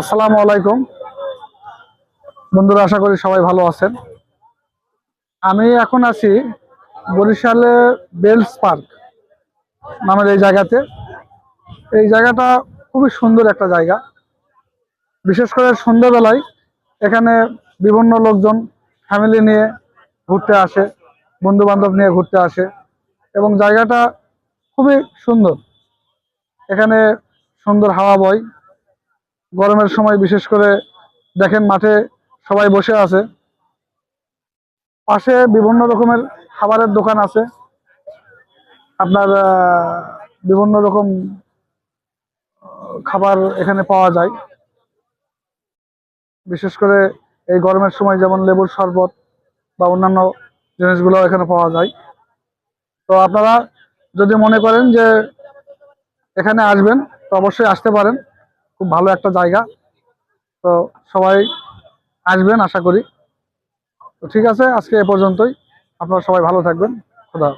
আসসালামু আলাইকুম। বন্ধুরা, আশা করি সবাই ভালো আছেন। আমি এখন আছি বরিশালে বেলস পার্ক নামের এই জায়গাতে। এই জায়গাটা খুবই সুন্দর একটা জায়গা। বিশেষ করে সন্ধ্যাবেলায় এখানে বিভিন্ন লোকজন ফ্যামিলি নিয়ে ঘুরতে আসে বন্ধু বান্ধব নিয়ে ঘুরতে আসে এবং জায়গাটা খুবই সুন্দর। এখানে সুন্দর হাওয়া বয় গরমের সময় বিশেষ করে দেখেন মাঠে সবাই বসে আছে। পাশে বিভিন্ন রকমের খাবারের দোকান আছে। আপনার বিভিন্ন রকম খাবার এখানে পাওয়া যায়। বিশেষ করে এই গরমের সময় যেমন লেবুর শরবত বা অন্যান্য জিনিসগুলো এখানে পাওয়া যায়। তো আপনারা যদি মনে করেন যে এখানে আসবেন, তো অবশ্যই আসতে পারেন। খুব ভালো একটা জায়গা। তো সবাই আসবেন আশা করি। তো ঠিক আছে, আজকে এ পর্যন্তই। আপনারা সবাই ভালো থাকবেন। খোদা।